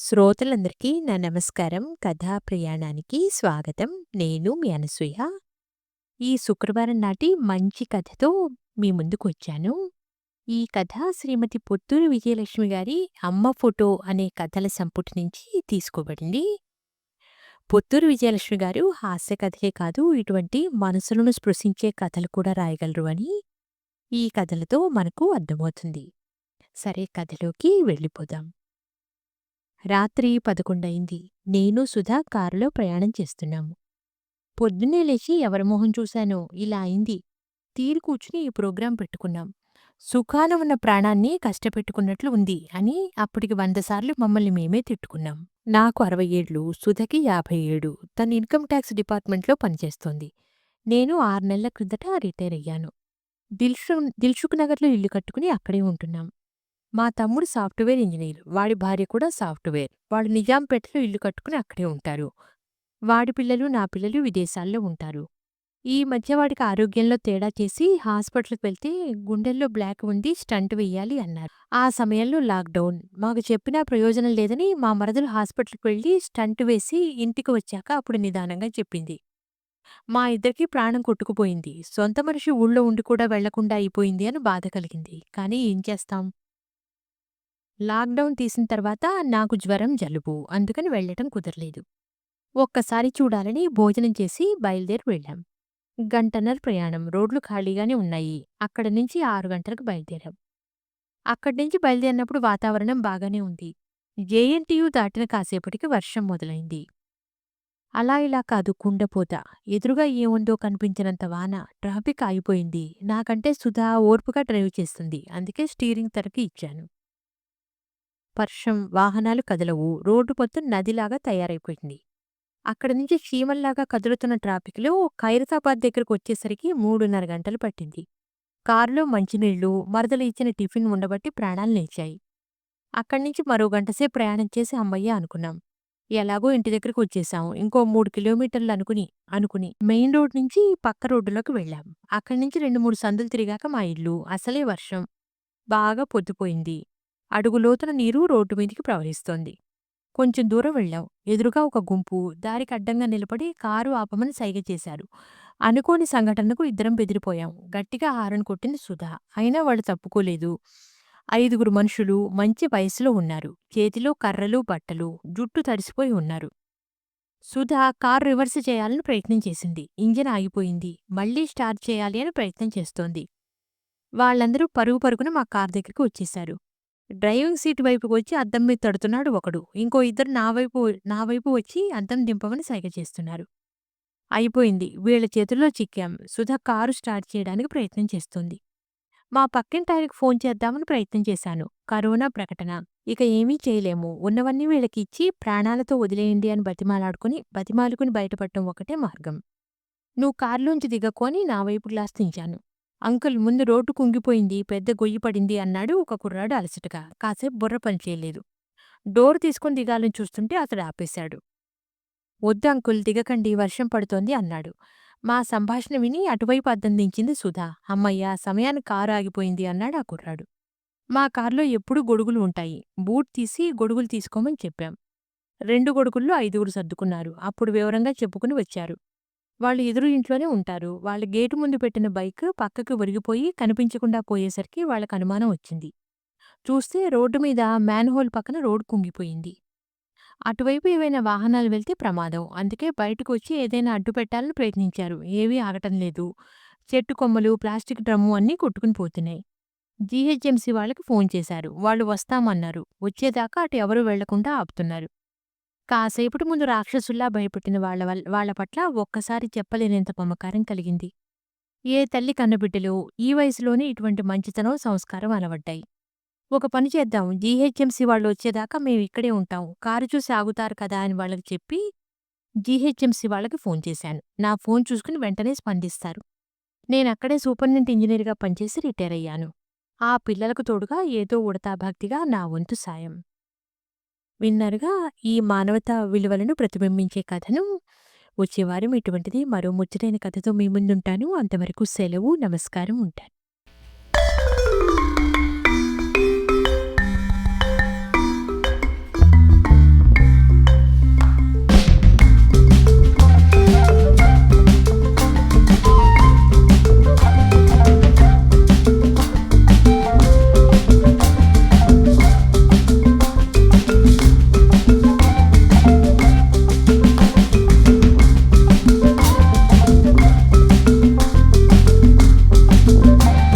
శ్రోతలందరికీ నా నమస్కారం. కథా ప్రయాణానికి స్వాగతం. నేను మీ అనసూయ. ఈ శుక్రవారం నాటి మంచి కథతో మీ ముందుకొచ్చాను. ఈ కథ శ్రీమతి పొత్తూరు విజయలక్ష్మి గారి 'అమ్మ ఫోటో' అనే కథల సంపుటి నుంచి తీసుకోబడింది. పొత్తూరు విజయలక్ష్మి గారు హాస్య కథలే కాదు, ఇటువంటి మనసులను స్పృశించే కథలు కూడా రాయగలరు అని ఈ కథలతో మనకు అర్థమవుతుంది. సరే కథలోకి వెళ్ళిపోదాం. రాత్రి పదకొండయింది. నేను, సుధ కారులో ప్రయాణం చేస్తున్నాము. పొద్దున్నే లేచి ఎవరి మొహం చూశానో ఇలా అయింది. తీరి కూర్చుని ఈ ప్రోగ్రాం పెట్టుకున్నాం. సుఖాన ఉన్న ప్రాణాన్ని కష్టపెట్టుకున్నట్లు ఉంది అని అప్పటికి వంద సార్లు మమ్మల్ని మేమే తిట్టుకున్నాం. నాకు అరవై ఏళ్ళు, సుధకి యాభై ఏడు. తను ఇన్కమ్ ట్యాక్స్ డిపార్ట్మెంట్లో పనిచేస్తోంది. నేను ఆరు నెలల క్రిందట రిటైర్ అయ్యాను. దిల్షు దిల్షుక్ నగర్లో ఇల్లు కట్టుకుని అక్కడే ఉంటున్నాం. మా తమ్ముడు సాఫ్ట్‌వేర్ ఇంజనీర్ వాడి భార్య కూడా సాఫ్ట్‌వేర్. వాడు నిజాంపేటలో ఇల్లు కట్టుకుని అక్కడే ఉంటారు. వాడి పిల్లలు, నా పిల్లలు విదేశాల్లో ఉంటారు. ఈ మధ్య వాడికి ఆరోగ్యంలో తేడా చేసి హాస్పిటల్‌కి వెళ్తే గుండెల్లో బ్లాక్ ఉంది స్టంట్ వెయ్యాలి అన్నారు. ఆ సమయంలో లాక్‌డౌన్. మాకు చెప్పినా ప్రయోజనం లేదని మా మరదలు హాస్పిటల్‌కి వెళ్ళి స్టంట్ వేసి ఇంటికి వచ్చాక అప్పుడు నిదానంగా చెప్పింది. మా ఇద్దరికీ ప్రాణం కొట్టుకుపోయింది. సొంత మనిషి ఊళ్ళో ఉండి కూడా వెళ్ళకుండా అయిపోయింది అని బాధ కలిగింది. కానీ ఏం చేస్తాం? లాక్‌డౌన్ తీసిన తర్వాత నాకు జ్వరం, జలుబు. అందుకని వెళ్ళటం కుదరలేదు. ఒక్కసారి చూడాలని భోజనం చేసి బయలుదేరి వెళ్ళాం. గంటన్నర ప్రయాణం. రోడ్లు ఖాళీగానే ఉన్నాయి. అక్కడి నుంచి ఆరు గంటలకు బయలుదేరాం. అక్కడ్నించి బయలుదేరినప్పుడు వాతావరణం బాగానే ఉంది. జేఎన్టీయూ దాటిన కాసేపటికి వర్షం మొదలైంది. అలా ఇలా కాదు కుండపోత. ఎదురుగా ఏముందో కనిపించినంత వాన. ట్రాఫిక్ ఆగిపోయింది. నాకంటే సుధా ఓర్పుగా డ్రైవ్ చేస్తుంది. అందుకే స్టీరింగ్ తరకి ఇచ్చాను. వర్షం, వాహనాలు కదలవు. రోడ్డు మొత్తం నదిలాగా తయారైపోయింది. అక్కడి నుంచి చీమల్లాగా కదులుతున్న ట్రాఫిక్‌లో ఖైరతాబాద్ దగ్గరకు వచ్చేసరికి మూడున్నర గంటలు పట్టింది. కారులో మంచినీళ్ళు, మరదలు ఇచ్చిన టిఫిన్ ఉండబట్టి ప్రాణాలు లేచాయి. అక్కడ్నించి మరో గంటసేపు ప్రయాణం చేసి అమ్మయ్య అనుకున్నాం. ఎలాగో ఇంటి దగ్గరకు వచ్చేసాం ఇంకో మూడు కిలోమీటర్లు అనుకుని అనుకుని మెయిన్ రోడ్ నుంచి పక్క రోడ్డులోకి వెళ్ళాం. అక్కడి నుంచి రెండు మూడు సందులు తిరిగాక మా ఇల్లు. అసలే వర్షం. బాగా పొద్దుపోయింది. అడుగులోతున నీరు రోడ్డు మీదికి ప్రవహిస్తోంది. కొంచెం దూరం వెళ్ళాం. ఎదురుగా ఒక గుంపు దారికి అడ్డంగా నిలబడి కారు ఆపమని సైగ చేశారు. అనుకోని సంఘటనకు ఇద్దరం బెదిరిపోయాం. గట్టిగా హారన్ కొట్టింది సుధా అయినా వాళ్ళు తప్పుకోలేదు. ఐదుగురు మనుషులు మంచి వయసులో ఉన్నారు. చేతిలో కర్రలు, బట్టలు. జుట్టు తడిసిపోయి ఉన్నారు. సుధా కారు రివర్స్ చేయాలని ప్రయత్నం చేసింది. ఇంజిన్ ఆగిపోయింది. మళ్ళీ స్టార్ట్ చేయాలి అని ప్రయత్నం చేస్తోంది. వాళ్ళందరూ పరుగు పరుగున మా కారు దగ్గరికి వచ్చేశారు. డ్రైవింగ్ సీట్ వైపుకు వచ్చి అద్దం మీద తడుతున్నాడు ఒకడు. ఇంకో ఇద్దరు నా వైపు నా వైపు వచ్చి అద్దం దింపమని సైగ చేస్తున్నారు. అయిపోయింది. వీళ్ళ చేతుల్లో చిక్కాం. సుధ కారు స్టార్ట్ చేయడానికి ప్రయత్నం చేస్తోంది. మా పక్కింటాయనకు ఫోన్ చేద్దామని ప్రయత్నం చేశాను. కరోనా ప్రకటన. ఇక ఏమీ చేయలేము. ఉన్నవన్నీ వీళ్ళకి ఇచ్చి ప్రాణాలతో వదిలేయండి అని బతిమాలాడుకుని బతిమాలుకుని బయటపడటం ఒకటే మార్గం. నువ్వు కారులోంచి దిగకొని నా వైపు గ్లాస్ దించాను. అంకుల్ ముందు రోడ్డు కుంగిపోయింది. పెద్ద గొయ్యి పడింది అన్నాడు ఒక కుర్రాడు అలసటగా. కాసేపు బుర్ర పనిచేయలేదు. డోర్ తీసుకుని దిగాలని చూస్తుంటే అతడు ఆపేశాడు. వద్దు అంకుల్ దిగకండి వర్షం పడుతోంది అన్నాడు. మా సంభాషణ విని అటువైపు అద్దం దించింది సుధా హమ్మయ్య సమయానికి కారు ఆగిపోయింది అన్నాడు ఆ కుర్రాడు. మా కారులో ఎప్పుడూ గొడుగులు ఉంటాయి. బూట్ తీసి గొడుగులు తీసుకోమని చెప్పాం. రెండు గొడుగుల్లో ఐదుగురు సర్దుకున్నారు. అప్పుడు వివరంగా చెప్పుకుని వచ్చారు. వాళ్ళు ఎదురు ఇంట్లోనే ఉంటారు. వాళ్ళ గేటు ముందు పెట్టిన బైక్ పక్కకు ఒరిగిపోయి కనిపించకుండా పోయేసరికి వాళ్ళకి అనుమానం వచ్చింది. చూస్తే రోడ్డు మీద మ్యాన్‌హోల్ పక్కన రోడ్ కుంగిపోయింది. అటువైపు ఏవైనా వాహనాలు వెళ్తే ప్రమాదం. అందుకే బయటకు వచ్చి ఏదైనా అడ్డు పెట్టాలని ప్రయత్నించారు. ఏవీ ఆగటం లేదు. చెట్టు కొమ్మలు, ప్లాస్టిక్ డ్రమ్ము అన్నీ కొట్టుకుని పోతున్నాయి. జీహెచ్ఎంసీ వాళ్ళకి ఫోన్ చేశారు. వాళ్ళు వస్తామన్నారు. వచ్చేదాకా అటు ఎవరూ వెళ్ళకుండా ఆపుతున్నారు. కాసేపటి ముందు రాక్షసుల్లా భయపెట్టిన వాళ్ళ వాళ్ళ పట్ల ఒక్కసారి చెప్పలేనంత మమకారం కలిగింది. ఏ తల్లి కన్నబిడ్డలో ఈ వయసులోనే ఇటువంటి మంచితనం, సంస్కారం అలవడ్డాయి. ఒక పని చేద్దాం. జీహెచ్ఎంసీ వాళ్ళు వచ్చేదాకా మేము ఇక్కడే ఉంటాం. కారు చూసి ఆగుతారు కదా అని వాళ్ళకి చెప్పి జీహెచ్ఎంసీ వాళ్ళకి ఫోన్ చేశాను. నా ఫోన్ చూసుకుని వెంటనే స్పందిస్తారు. నేనక్కడే సూపరింటెండెంట్ ఇంజనీర్‌గా పనిచేసి రిటైర్ అయ్యాను. ఆ పిల్లలకు తోడుగా ఏదో ఉడతాభక్తిగా నా వంతు సాయం. విన్నారుగా ఈ మానవతా విలువలను ప్రతిబింబించే కథను. వచ్చేవారం ఇటువంటిది మరో ముచ్చటైన కథతో మీ ముందుంటాను. అంతవరకు సెలవు. నమస్కారం. ఉంటాను.